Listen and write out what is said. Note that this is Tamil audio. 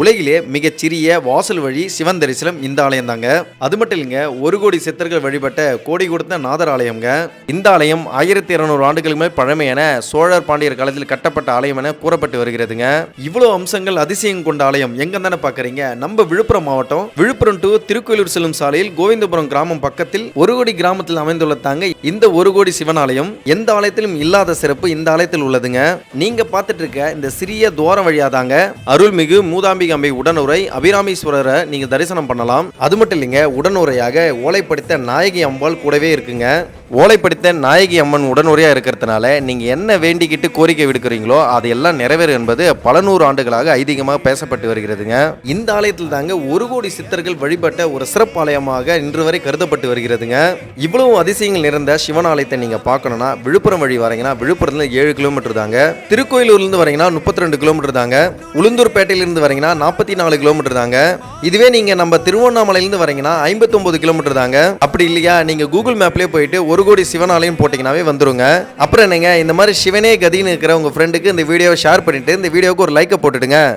உலகிலே மிகச்சிறிய வாசல் வழி சிவன் தரிசனம் இந்த ஆலயம் தாங்க அது மட்டும் இல்லைங்க ஒரு கோடி சித்தர்கள் வழிபட்ட கோடி கொடுத்த நாதர் ஆலயம்ங்க. இந்த ஆலயம் ஆயிரத்தி இருநூறு ஆண்டுகளுக்கு மேல் பழமையான சோழர் பாண்டியர் காலத்தில் கட்டப்பட்ட ஆலயம் என கூறப்பட்டு வருகிறதுங்க. இவ்வளவு அம்சங்கள் அதிசயம் கொண்ட ஆலயம் எங்க தானே பாக்குறீங்க? நம்ம விழுப்புரம் மாவட்டம் விழுப்புரம் டு திருக்கோயிலூர் செல்லும் சாலையில் கோவிந்தபுரம் கிராமம் பக்கத்தில் ஒரு கோடி கிராமத்தில் அமைந்துள்ள தாங்க இந்த ஒரு கோடி சிவன் ஆலயம். எந்த ஆலயத்திலும் இல்லாத சிறப்பு இந்த ஆலயத்தில் உள்ளதுங்க. நீங்க பார்த்துட்டு இருக்க இந்த சிறிய துவாரம் வழியாதாங்க. அருள்மிகு மூதாம்பி மூதாம்பிகை அம்பை உடனுரை அபிராமீஸ்வரரை நீங்க தரிசனம் பண்ணலாம். அது மட்டும் இல்லைங்க உடனுரையாக ஓலைப்படுத்த நாயகி அம்பாள் கூடவே இருக்குங்க. ஓலைப்படுத்த நாயகி அம்மன் உடனுரையாக இருக்கிறதுனால நீங்க என்ன வேண்டிக்கிட்டு கோரிக்கை விடுக்கிறீங்களோ அதையெல்லாம் நிறைவேறும் என்பது பல நூறு ஆண்டுகளாக ஐதீகமாக பேசப்பட்டு வருகிறதுங்க. இந்த ஆலயத்தில் தாங்க ஒரு கோடி சித்தர்கள் வழிபட்ட ஒரு சிறப்பு ஆலயமாக இன்று வரை கருதப்பட்டு வருகிறதுங்க. இவ்வளவு அதிசயங்கள் நிறைந்த சிவன் ஆலயத்தை நீங்க பார்க்கணும்னா விழுப்புரம் வழி வரீங்கன்னா விழுப்புரத்துல ஏழு கிலோமீட்டர் தாங்க. திருக்கோயிலூர்லேருந்து வரீங்கன்னா முப்பத்தி ரெண்டு கிலோமீட்டர் தாங்க. உளுந்தூர்பேட்டையில இருந்து வரீங்கன்னா நாற்பத்தி நாலு கிலோமீட்டர் தாங்க. இதுவே நீங்க நம்ம திருவண்ணாமலையிலேருந்து வரீங்கன்னா ஐம்பத்தொன்பது கிலோமீட்டர் தாங்க. அப்படி இல்லையா? நீங்க கூகுள் மேப்லேயே போயிட்டு ஒரு கோடி சிவன் ஆலயம் வந்துருங்க. அப்புறம் என்னங்க? இந்த மாதிரி சிவனே கதின்னு இருக்கிற உங்க ஃப்ரெண்டுக்கு இந்த வீடியோவை ஷேர் பண்ணிட்டு இந்த வீடியோவுக்கு ஒரு லைக்கை போட்டுடுங்க.